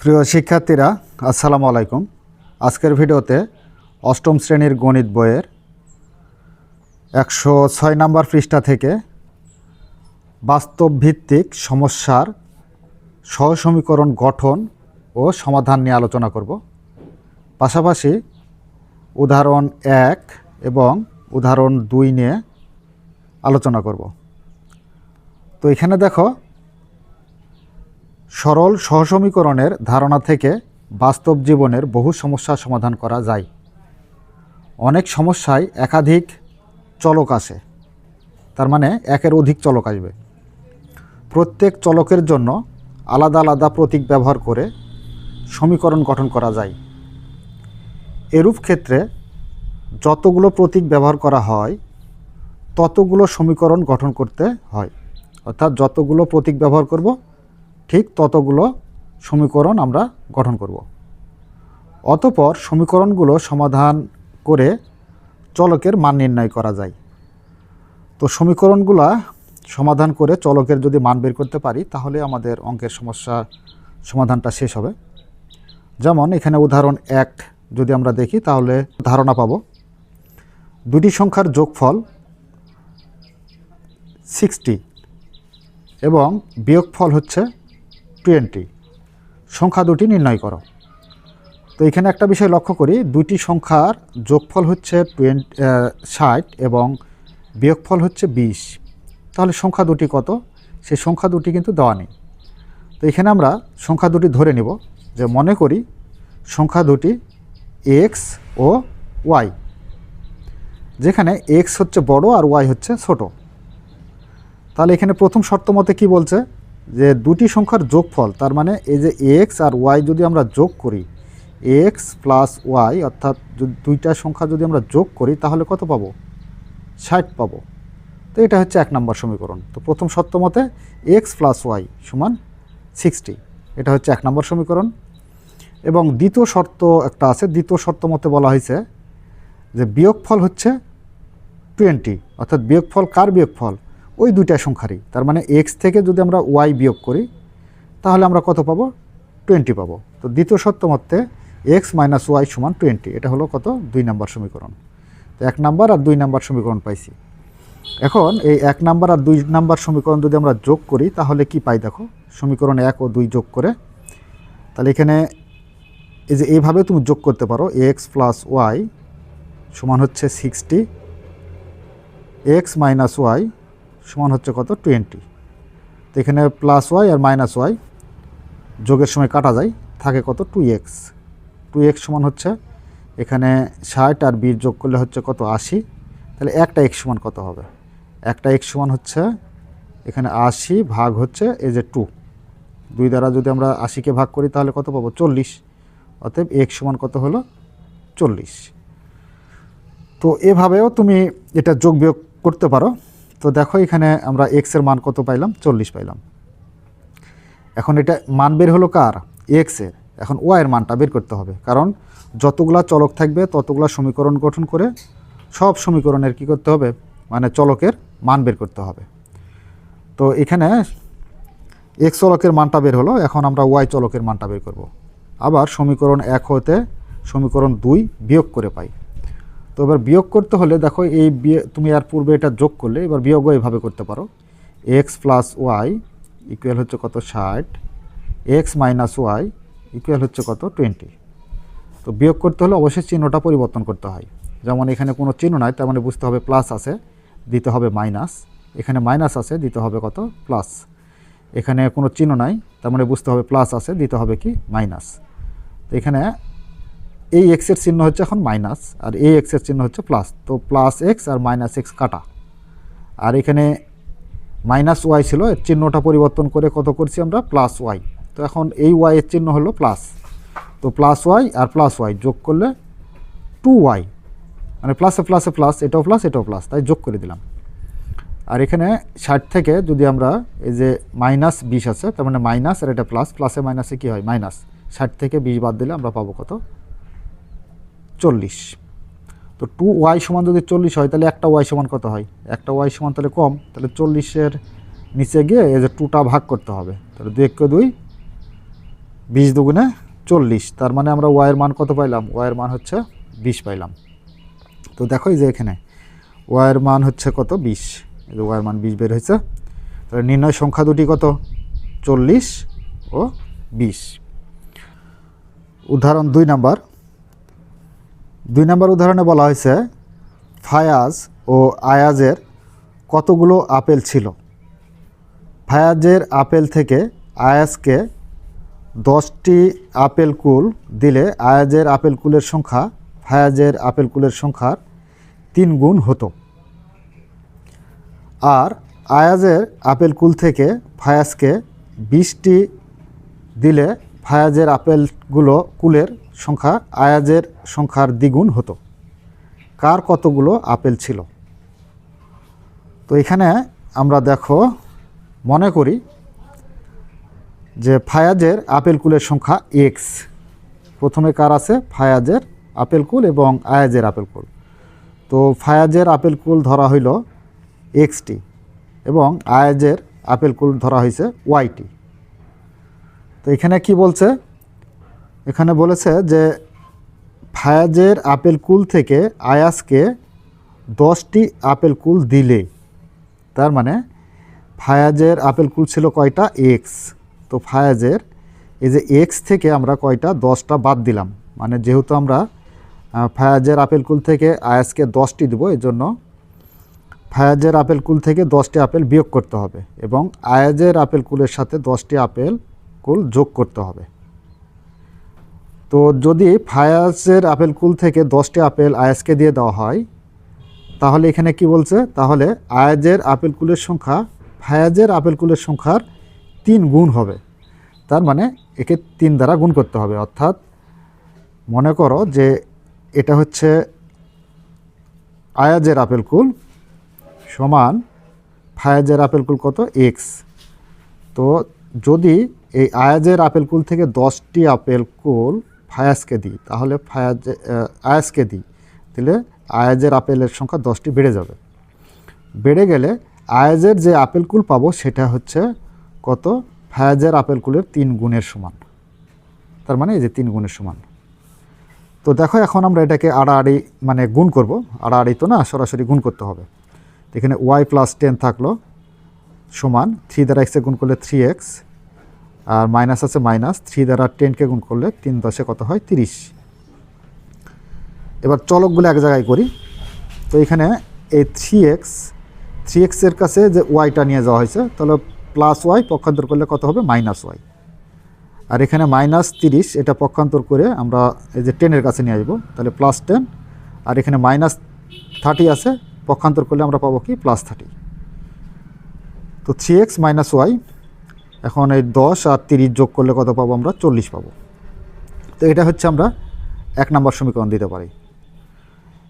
প্রিয় শিক্ষার্থীরা, আসসালামু আলাইকুম। আজকের ভিডিওতে অষ্টম শ্রেণির গণিত বইয়ের একশো ছয় নম্বর পৃষ্ঠা থেকে বাস্তব ভিত্তিক সমস্যার সহসমীকরণ গঠন ও সমাধান নিয়ে আলোচনা করব। পাশাপাশি উদাহরণ এক এবং উদাহরণ দুই নিয়ে আলোচনা করব। তো এখানে দেখো সরল সহসমীকরণের ধারণা থেকে বাস্তব জীবনের বহু সমস্যার সমাধান করা যায়। অনেক সমস্যায় একাধিক চলক আসে, তার মানে একের অধিক চলক আসবে। প্রত্যেক চলকের জন্য আলাদা আলাদা প্রতীক ব্যবহার করে সমীকরণ গঠন করা যায়। এরূপ ক্ষেত্রে যতগুলো প্রতীক ব্যবহার করা হয়, ততগুলো সমীকরণ গঠন করতে হয়। অর্থাৎ যতগুলো প্রতীক ব্যবহার করব ঠিক ততগুলো সমীকরণ আমরা গঠন করব। অতপর সমীকরণগুলো সমাধান করে চলকের মান নির্ণয় করা যায়। তো সমীকরণগুলা সমাধান করে চলকের যদি মান বের করতে পারি, তাহলে আমাদের অঙ্কের সমস্যা সমাধানটা শেষ হবে। যেমন এখানে উদাহরণ এক যদি আমরা দেখি, তাহলে ধারণা পাবো দুটি সংখ্যার যোগফল সিক্সটি এবং বিয়োগফল হচ্ছে টোয়েন্টি সংখ্যা দুটি নির্ণয় করো। তো এখানে একটা বিষয় লক্ষ্য করি দুটি সংখ্যার যোগফল হচ্ছে টোয়েন্টি ষাট এবং বিয়োগফল হচ্ছে বিশ। তাহলে সংখ্যা দুটি কত? সেই সংখ্যা দুটি কিন্তু দেওয়া নেই। তো এখানে আমরা সংখ্যা দুটি ধরে নিব যে মনে করি সংখ্যা দুটি এক্স ও ওয়াই, যেখানে এক্স হচ্ছে বড় আর ওয়াই হচ্ছে ছোট। তাহলে এখানে প্রথম শর্ত মতে কী বলছে? যে দুটি সংখ্যার যোগফল, তার মানে এই যে এক্স আর ওয়াই যদি আমরা যোগ করি এক্স প্লাস ওয়াই অর্থাৎ দুইটা সংখ্যা যদি আমরা যোগ করি, তাহলে কত পাবো? ষাট পাবো। তো এটা হচ্ছে এক নম্বর সমীকরণ। তো প্রথম শর্ত মতে এক্স প্লাস ওয়াই সমান সিক্সটি এটা হচ্ছে এক নম্বর সমীকরণ। এবং দ্বিতীয় শর্ত একটা আছে, দ্বিতীয় শর্ত মতে বলা হয়েছে যে বিয়োগফল হচ্ছে টোয়েন্টি অর্থাৎ বিয়োগফল কার বিয়োগফল? ওই দুইটা সংখ্যারই। তার মানে এক্স থেকে যদি আমরা ওয়াই বিয়োগ করি, তাহলে আমরা কত পাবো? টোয়েন্টি পাবো। তো দ্বিতীয় সত্য মতে এক্স মাইনাস ওয়াই সমান টোয়েন্টি এটা হলো কত? দুই নাম্বার সমীকরণ। তো এক নাম্বার আর দুই নাম্বার সমীকরণ পাইছি। এখন এই এক নাম্বার আর দুই নাম্বার সমীকরণ যদি আমরা যোগ করি, তাহলে কি পাই দেখো? সমীকরণ এক ও দুই যোগ করে, তাহলে এখানে এই যে এইভাবে তুমি যোগ করতে পারো এক্স প্লাস ওয়াই সমান হচ্ছে সিক্সটি এক্স মাইনাস ওয়াই সমান হচ্ছে কত? টোয়েন্টি তো এখানে প্লাস ওয়াই আর মাইনাস ওয়াই যোগের সময় কাটা যায়, থাকে কত? টু এক্স টু এক্স সমান হচ্ছে এখানে ষাট আর বিশ যোগ করলে হচ্ছে কত? আশি। তাহলে একটা এক্স সমান কত হবে? একটা এক্স সমান হচ্ছে এখানে আশি ভাগ হচ্ছে এই যে টু দুই দ্বারা যদি আমরা আশিকে ভাগ করি তাহলে কত পাবো? চল্লিশ। অতএব এক্স সমান কত হলো? চল্লিশ। তো এভাবেও তুমি এটা যোগ বিয়োগ করতে পারো। তো দেখো এখানে আমরা এক্সের মান কত পাইলাম? চল্লিশ পাইলাম। এখন এটা মান বের হলো কার? এক্সের এখন ওয়াইয়ের মানটা বের করতে হবে। কারণ যতগুলা চলক থাকবে, ততগুলা সমীকরণ গঠন করে সব সমীকরণের কি করতে হবে? মানে চলকের মান বের করতে হবে। তো এখানে এক্স চলকের মানটা বের হলো। এখন আমরা ওয়াই চলকের মানটা বের করব। আবার সমীকরণ এক হতে সমীকরণ দুই বিয়োগ করে পাই। তো এবার বিয়োগ করতে হলে দেখো এই তুমি আর পূর্বে এটা যোগ করলে, এবার বিয়োগও এইভাবে করতে পারো। এক্স প্লাস ওয়াই ইকুয়াল হচ্ছে কত? ষাট। এক্স মাইনাস ওয়াই ইকুয়াল হচ্ছে কত? টোয়েন্টি তো বিয়োগ করতে হলে অবশ্যই চিহ্নটা পরিবর্তন করতে হয়। যেমন এখানে কোনো চিহ্ন নাই, তার মানে বুঝতে হবে প্লাস আছে, দিতে হবে মাইনাস এখানে মাইনাস আছে, দিতে হবে কত? প্লাস এখানে কোনো চিহ্ন নাই, তার মানে বুঝতে হবে প্লাস আছে, দিতে হবে কি? মাইনাস তো এখানে এই এক্সের চিহ্ন হচ্ছে এখন মাইনাস আর এই এক্সের চিহ্ন হচ্ছে প্লাস তো প্লাস এক্স আর মাইনাস এক্স কাটা। আর এখানে মাইনাস ওয়াই ছিল, এর চিহ্নটা পরিবর্তন করে কত করছি আমরা? প্লাস ওয়াই তো এখন এই ওয়াই এর চিহ্ন হলো প্লাস তো প্লাস ওয়াই আর প্লাস ওয়াই যোগ করলে টু ওয়াই মানে প্লাসে প্লাসে প্লাস এটাও প্লাস এটাও প্লাস তাই যোগ করে দিলাম। আর এখানে ষাট থেকে যদি আমরা এই যে মাইনাস বিশ আছে, তার মানে মাইনাস আর এটা প্লাস প্লাসে মাইনাসে কী হয়? মাইনাস ষাট থেকে বিশ বাদ দিলে আমরা পাবো কত? চল্লিশ। তো টু ওয়াই সমান যদি চল্লিশ হয়, তাহলে একটা ওয়াই সমান কত হয়? একটা ওয়াই সমান তাহলে কম, তাহলে চল্লিশের নিচে গিয়ে এই যে টুটা ভাগ করতে হবে। তাহলে দুই এককে দুই, বিশ দুগুণে চল্লিশ। তার মানে আমরা ওয়াইয়ের মান কত পাইলাম? ওয়াইয়ের মান হচ্ছে বিশ পাইলাম। তো দেখো এই যে এখানে ওয়াইয়ের মান হচ্ছে কত? বিশ। এই যে ওয়াইয়ের মান বিশ বের হয়েছে। তাহলে নির্ণয় সংখ্যা দুটি কত? চল্লিশ ও বিশ। উদাহরণ দুই নাম্বার। দুই নম্বর উদাহরণে বলা হয়েছে, ফায়াজ ও আয়াজের কতগুলো আপেল ছিল? ফায়াজের আপেল থেকে আয়াজকে দশটি আপেল কুল দিলে আয়াজের আপেল কুলের সংখ্যা, ফায়াজের আপেল কুলের সংখ্যার তিন গুণ হতো। আর আয়াজের আপেল কুল থেকে ফায়াজকে বিশটি দিলে ফায়াজের আপেলগুলো কুলের সংখ্যা, আয়াজের সংখ্যার দ্বিগুণ হতো। কার কতগুলো আপেল ছিল? তো এখানে আমরা দেখো, মনে করি যে ফায়াজের আপেল কুলের সংখ্যা এক্স প্রথমে কার আছে? ফায়াজের আপেল কুল এবং আয়াজের আপেল কুল। তো ফায়াজের আপেল কুল ধরা হইল এক্সটি এবং আয়াজের আপেল কুল ধরা হয়েছে ওয়াইটি তো এখানে কি বলছে? এখানে বলেছে যে ফায়াজের আপেল কুল থেকে আয়াসকে দশটি আপেল কুল দিলে। তার মানে ফায়াজের আপেল কুল ছিল কয়টা? এক্স তো ফায়াজের এই যে এক্স থেকে আমরা কয়টা? দশটা বাদ দিলাম। মানে যেহেতু আমরা ফায়াজের আপেল কুল থেকে আয়াসকে দশটি দেবো এই জন্য ফায়াজের আপেল কুল থেকে দশটি আপেল বিয়োগ করতে হবে এবং আয়াজের আপেল কুলের সাথে দশটি আপেল কুল যোগ করতে হবে। তো যদি ফায়াজের আপেল কুল থেকে দশটি আপেল আয়াজকে দিয়ে দেওয়া হয়, তাহলে এখানে কি বলছে? তাহলে আয়াজের আপেল কুলের সংখ্যা, ফায়াজের আপেল কুলের সংখ্যার তিন গুণ হবে। তার মানে একে তিন দ্বারা গুণ করতে হবে। অর্থাৎ মনে করো যে এটা হচ্ছে আয়াজের আপেল কুল সমান ফায়াজের আপেল কুল কত? এক্স তো যদি এই আয়াজের আপেল কুল থেকে দশটি আপেল কুল ফায়াজকে দিই, তাহলে ফায়াজ আয়াজকে দিই তাহলে আয়াজের আপেলের সংখ্যা দশটি বেড়ে যাবে। বেড়ে গেলে আয়াজের যে আপেল কুল পাবো সেটা হচ্ছে কত? ফায়াজের আপেল কুলের তিন গুণের সমান। তার মানে এই যে তিন গুণের সমান। তো দেখো, এখন আমরা এটাকে আড়াআড়ি মানে গুণ করব। আড়াআড়ি তো না, সরাসরি গুণ করতে হবে। এখানে ওয়াই প্লাস টেন থাকল, সমান থ্রি দ্বারা এক্সে গুণ করলে থ্রি এক্স আর মাইনাস আছে মাইনাস থ্রি দ্বারা টেনকে গুণ করলে তিন দশে কত হয়? তিরিশ। এবার চলকগুলো এক জায়গায় করি। তো এখানে এই থ্রি এক্স থ্রি এক্সের কাছে যে ওয়াইটা নিয়ে যাওয়া হয়েছে, তাহলে প্লাস ওয়াই পক্ষান্তর করলে কত হবে? মাইনাস ওয়াই আর এখানে মাইনাস তিরিশ, এটা পক্ষান্তর করে আমরা এই যে টেনের কাছে নিয়ে আসব, তাহলে প্লাস টেন আর এখানে মাইনাস থার্টি আছে, পক্ষান্তর করলে আমরা পাবো কি? প্লাস থার্টি তো থ্রি এক্স মাইনাস ওয়াই এখন এই দশ আর তিরিশ যোগ করলে কত পাবো আমরা? চল্লিশ পাবো। তো এটা হচ্ছে আমরা এক নম্বর সমীকরণ দিতে পারি।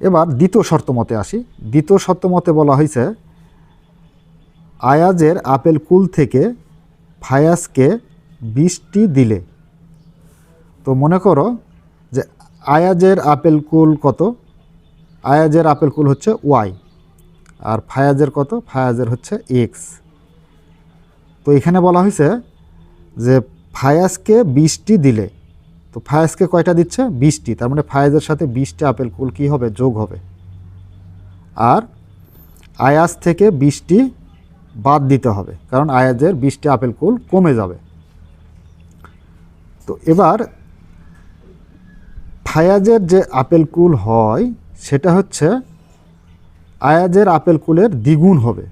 এবার দ্বিতীয় শর্ত মতে আসি। দ্বিতীয় শর্ত মতে বলা হয়েছে, আয়াজের আপেল কুল থেকে ফায়াজকে বিশটি দিলে। তো মনে করো যে আয়াজের আপেল কুল কত? আয়াজের আপেল কুল হচ্ছে ওয়াই। আর ফায়াজের কত? ফায়াজের হচ্ছে এক্স। তো এখানে বলা হয়েছে যে ফায়াজকে বিশটি দিলে। তো ফায়াজকে কয়টা দিচ্ছে? বিশটি। তার মানে ফায়াজের সাথে বিশটি আপেল কুল কী হবে? যোগ হবে। আর আয়াজ থেকে বিশটি বাদ দিতে হবে, কারণ আয়াজের বিশটি আপেল কুল কমে যাবে। তো এবার ফায়াজের যে আপেল কুল হয়, সেটা হচ্ছে আয়াজের আপেল কুলের দ্বিগুণ হবে।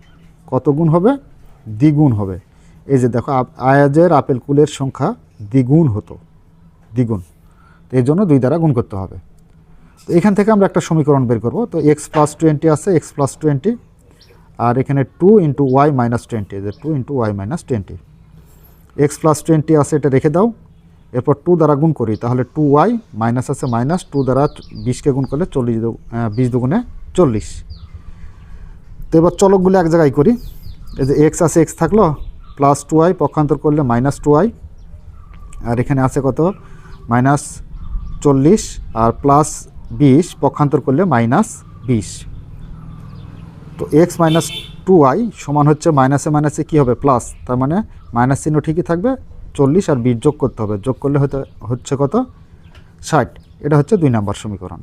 কত গুণ হবে? দ্বিগুণ হবে। এই যে দেখো আয়াজের আপেল কুলের সংখ্যা দ্বিগুণ হতো, দ্বিগুণ। তো এই জন্য দুই দ্বারা গুণ করতে হবে। তো এখান থেকে আমরা একটা সমীকরণ বের করব। তো এক্স প্লাস টোয়েন্টি আছে এক্স প্লাস টোয়েন্টি আর এখানে two into Y minus twenty যে two into Y minus twenty X plus twenty আছে, এটা রেখে দাও। এরপর টু দ্বারা গুণ করি, তাহলে টু ওয়াই মাইনাস আছে মাইনাস টু দ্বারা বিশকে গুণ করলে চল্লিশ বিশ দুগুণে চল্লিশ। তো এবার চলকগুলো এক জায়গায় করি। এই যে এক্স আছে এক্স থাকল প্লাস টু ওয়াই পক্ষান্তর করলে মাইনাস টু ওয়াই আর এখানে আছে কত? মাইনাস চল্লিশ আর প্লাস বিশ পক্ষান্তর করলে মাইনাস বিশ। তো এক্স মাইনাস টু ওয়াই সমান হচ্ছে মাইনাসে মাইনাসে কী হবে? প্লাস। তার মানে মাইনাস চিহ্ন ঠিকই থাকবে। চল্লিশ আর বিশ যোগ করতে হবে। যোগ করলে হতে হচ্ছে কত? ষাট। এটা হচ্ছে দুই নাম্বার সমীকরণ।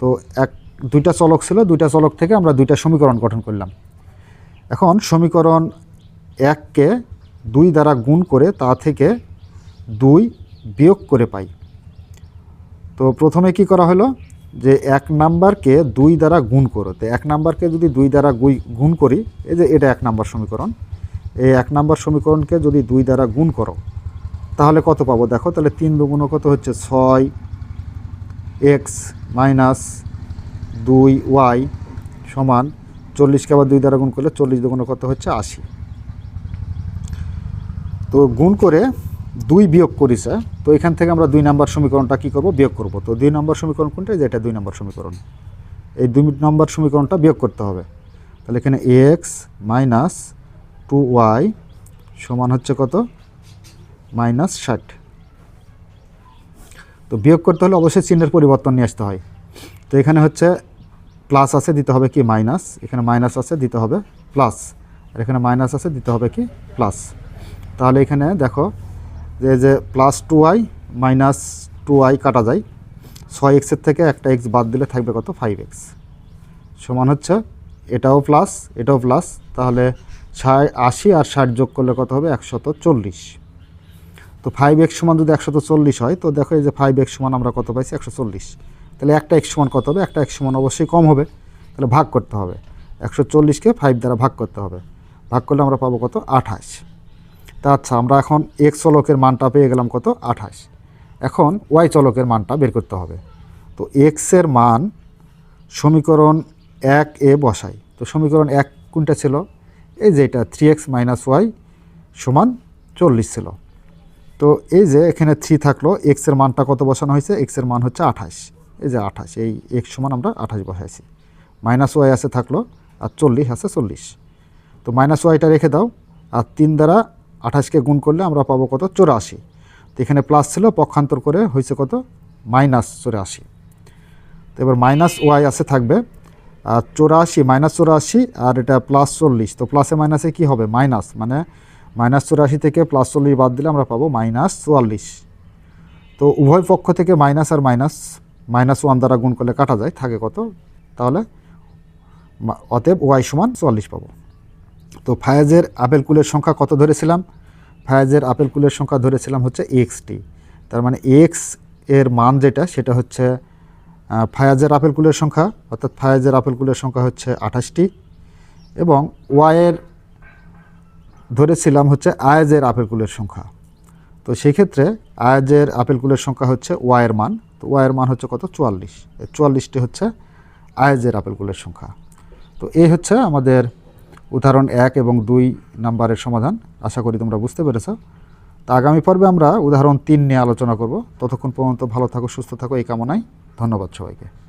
তো এক দুইটা চলক ছিল। দুইটা চলক থেকে আমরা দুইটা সমীকরণ গঠন করলাম। এখন সমীকরণ এককে দুই দ্বারা গুণ করে তা থেকে দুই বিয়োগ করে পাই। তো প্রথমে কি করা হলো? যে এক নাম্বারকে দুই দ্বারা গুণ করো। তো এক নাম্বারকে যদি দুই দ্বারা গুণ করি, এই যে এটা এক নাম্বার সমীকরণ, এই এক নাম্বার সমীকরণকে যদি দুই দ্বারা গুণ করো, তাহলে কত পাবো? দেখো, তাহলে তিন দুগুণ কত হচ্ছে? ছয় এক্স মাইনাস দুই ওয়াই সমান চল্লিশকে আবার দুই দ্বারা গুণ করলে চল্লিশ দুগুণ কত হচ্ছে? আশি। তো গুণ করে দুই বিয়োগ করিছে তো এখান থেকে আমরা দুই নাম্বার সমীকরণটা কী করব? বিয়োগ করব। তো দুই নম্বর সমীকরণ কোনটা? যেটা দুই নম্বর সমীকরণ। এই দুই নম্বর সমীকরণটা বিয়োগ করতে হবে। তাহলে এখানে এক্স মাইনাস টু ওয়াই সমান হচ্ছে কত? মাইনাস ষাট। তো বিয়োগ করতে হলে অবশ্যই চিহ্নের পরিবর্তন নিয়ে আসতে হয়। তো এখানে হচ্ছে প্লাস আছে, দিতে হবে কি? মাইনাস এখানে মাইনাস আছে, দিতে হবে প্লাস আর এখানে মাইনাস আছে, দিতে হবে কি? প্লাস তাহলে এখানে দেখো যে যে plus two I minus two I কাটা যায়, ছয় এক্সের থেকে একটা এক্স বাদ দিলে থাকবে কত? ফাইভ এক্স সমান হচ্ছে এটাও প্লাস এটাও প্লাস তাহলে ষাট, আশি আর ষাট যোগ করলে কত হবে? একশত চল্লিশ। তো ফাইভ এক্স সমান যদি একশত চল্লিশ হয়, তো দেখো এই যে ফাইভ এক্স সমান আমরা কত পাইছি? একশো চল্লিশ। তাহলে একটা এক্স সমান কত হবে? একটা এক্স সমান অবশ্যই কম হবে। তাহলে ভাগ করতে হবে। একশো চল্লিশকে ফাইভ দ্বারা ভাগ করতে হবে। ভাগ করলে আমরা পাবো কত? আঠাশ। তা আচ্ছা আমরা এখন এক্স চলকের মানটা পেয়ে গেলাম কত? আঠাশ। এখন ওয়াই চলকের মানটা বের করতে হবে। তো এক্সের মান সমীকরণ এক এ বসাই। তো সমীকরণ এক কোনটা ছিল? এই যে এটা থ্রি এক্স মাইনাস ওয়াই সমান চল্লিশ ছিল। তো এই যে এখানে থ্রি থাকল এক্সের মানটা কত বসানো হয়েছে? এক্সের মান হচ্ছে আঠাশ। এই যে আঠাশ, এই এক্স সমান আমরা আঠাশ বসাইছি। মাইনাস ওয়াই আছে থাকল, আর চল্লিশ আছে চল্লিশ। তো মাইনাস ওয়াইটা রেখে দাও, আর তিন দ্বারা আঠাশকে গুণ করলে আমরা পাবো কত? চৌরাশি। তো এখানে প্লাস ছিল, পক্ষান্তর করে হয়েছে কত? মাইনাস চৌরাশি। তো এবার মাইনাস ওয়াই আছে থাকবে। আর চৌরাশি মাইনাস চৌরাশি, আর এটা প্লাস চল্লিশ। তো প্লাসে মাইনাসে কি হবে? মাইনাস মানে মাইনাস চৌরাশি থেকে প্লাস চল্লিশ বাদ দিলে আমরা পাবো মাইনাস চুয়াল্লিশ। তো উভয় পক্ষ থেকে মাইনাস আর মাইনাস মাইনাস ওয়ান দ্বারা গুণ করলে কাটা যায়, থাকে কত? তাহলে অতএব ওয়াই সমান চুয়াল্লিশ পাবো। তো ফায়াজের আপেল কুলের সংখ্যা কত ধরেছিলাম? ফায়াজের আপেল কুলের সংখ্যা ধরেছিলাম হচ্ছে এক্সটি। তার মানে এক্সের মান যেটা, সেটা হচ্ছে ফায়াজের আপেল কুলের সংখ্যা, অর্থাৎ ফায়াজের আপেল কুলের সংখ্যা হচ্ছে আঠাশটি। এবং ওয়াইয়ের ধরেছিলাম হচ্ছে আয়াজের আপেল কুলের সংখ্যা। তো সেই ক্ষেত্রে আয়াজের আপেল কুলের সংখ্যা হচ্ছে ওয়াইয়ের মান। তো ওয়াইয়ের মান হচ্ছে কত? চুয়াল্লিশ। চুয়াল্লিশটি হচ্ছে আয়াজের আপেল কুলের সংখ্যা। তো এই হচ্ছে আমাদের উদাহরণ এক এবং দুই নাম্বারের সমাধান। আশা করি তোমরা বুঝতে পেরেছ। তা আগামী পর্বে আমরা উদাহরণ তিন নিয়ে আলোচনা করব। ততক্ষণ পর্যন্ত ভালো থাকো, সুস্থ থাকো, এই কামনায় ধন্যবাদ সবাইকে।